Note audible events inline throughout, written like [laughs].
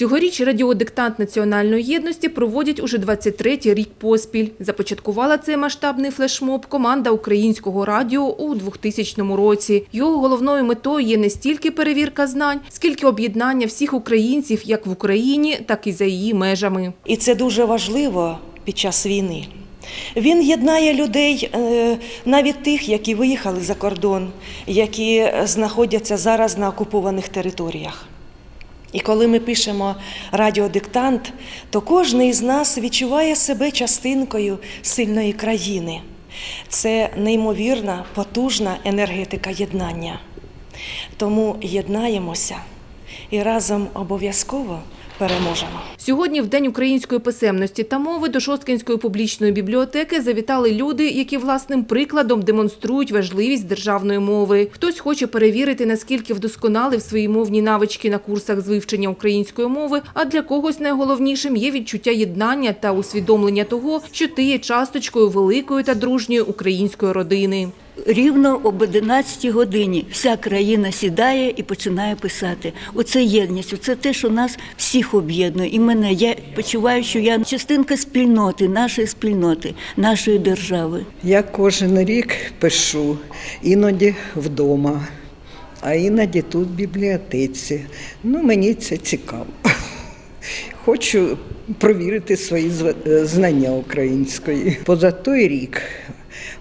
Цьогоріч радіодиктант національної єдності проводять уже 23-й рік поспіль. Започаткувала цей масштабний флешмоб команда українського радіо у 2000 році. Його головною метою є не стільки перевірка знань, скільки об'єднання всіх українців як в Україні, так і за її межами. І це дуже важливо під час війни. Він єднає людей, е, навіть тих, які виїхали за кордон, які знаходяться зараз на окупованих територіях. І коли ми пишемо радіодиктант, то кожен із нас відчуває себе частинкою сильної країни. Це неймовірна, потужна енергетика єднання. Тому єднаємося і разом обов'язково переможемо. Сьогодні, в День української писемності та мови, до Шосткинської публічної бібліотеки завітали люди, які власним прикладом демонструють важливість державної мови. Хтось хоче перевірити, наскільки вдосконалив свої мовні навички на курсах з вивчення української мови, а для когось найголовнішим є відчуття єднання та усвідомлення того, що ти є часточкою великої та дружньої української родини. Рівно об 11 годині вся країна сідає і починає писати. Оце єдність, оце те, що нас всіх об'єднує. І мене я почуваю, що я частинка спільноти, нашої спільноти, нашої держави. Я кожен рік пишу, іноді вдома, а іноді тут в бібліотеці. Ну, мені це цікаво. [laughs] Хочу провірити свої е, знання української. Поза той рік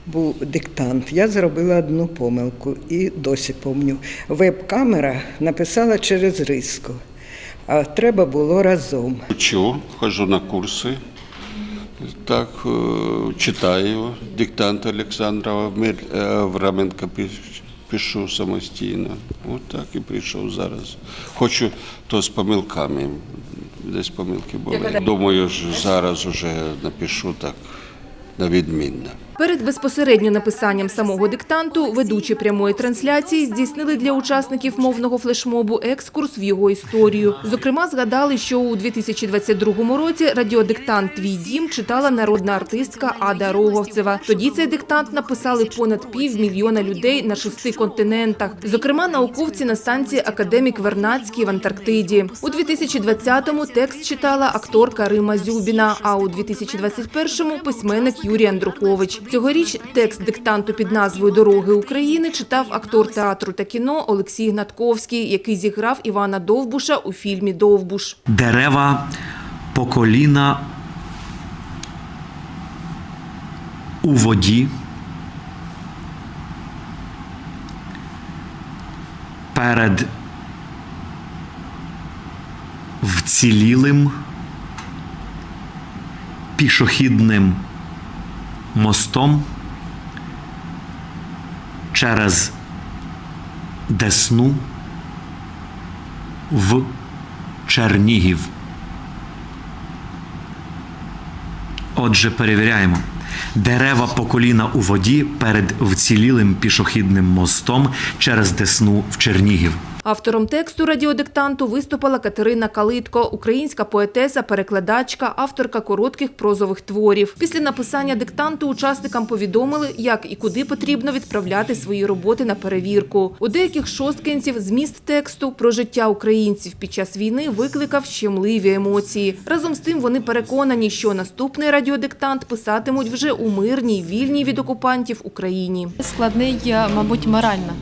був диктант. Я зробила одну помилку і досі пам'ятаю. Веб-камера написала через риску, а треба було разом. Учу, хожу на курси, так, е, читаю диктант Олександра Мир- е, Авраменка пишу самостійно. От так і прийшов зараз. Хочу то з помилками. Десь помилки були. Думаю, що зараз уже напишу так на відмінно. Перед безпосередньо написанням самого диктанту ведучі прямої трансляції здійснили для учасників мовного флешмобу екскурс в його історію. Зокрема, згадали, що у 2022 році радіодиктант Твій дім читала народна артистка Ада Роговцева. Тоді цей диктант написали понад півмільйона людей на шести континентах. Зокрема, науковці на станції Академік Вернадський в Антарктиді. У 2020-му текст читала акторка Рима Зюбіна, а у 2021-му письменник Юрій Андрухович. Цьогоріч текст диктанту під назвою Дороги України читав актор театру та кіно Олексій Гнатковський, який зіграв Івана Довбуша у фільмі Довбуш. дерева по коліна у воді. Перед вцілілим пішохідним мостом через Десну в Чернігів. Отже, перевіряємо. Дерева по коліна у воді перед вцілілим пішохідним мостом через Десну в Чернігів. Автором тексту радіодиктанту виступила Катерина Калитко, українська поетеса, перекладачка, авторка коротких прозових творів. Після написання диктанту учасникам повідомили, як і куди потрібно відправляти свої роботи на перевірку. У деяких шосткинців зміст тексту про життя українців під час війни викликав щемливі емоції. Разом з тим вони переконані, що наступний радіодиктант писатимуть вже у мирній, вільній від окупантів Україні. складний, е, мабуть, морально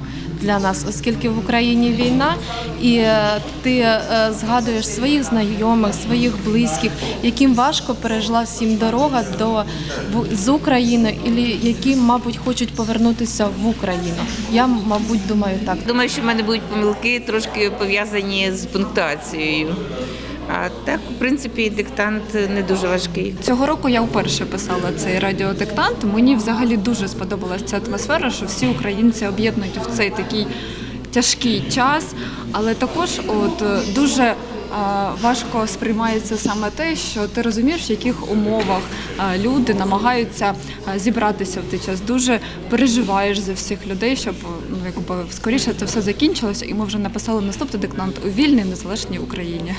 для нас, оскільки в Україні війна, і е, ти е, згадуєш своїх знайомих, своїх близьких, яким важко пережила всім дорога до з України, і які, мабуть, хочуть повернутися в Україну. Я, мабуть, думаю так. Думаю, що в мене будуть помилки трошки пов'язані з пунктуацією. А так, в принципі, диктант не дуже важкий. Цього року я вперше писала цей радіодиктант. Мені взагалі дуже сподобалася ця атмосфера, що всі українці об'єднують в цей такий тяжкий час. Але також от дуже е, важко сприймається саме те, що ти розумієш, в яких умовах е, люди намагаються е, зібратися в той час. Дуже переживаєш за всіх людей, щоб ну якби скоріше це все закінчилося, і ми вже написали наступний диктант у вільній незалежній Україні.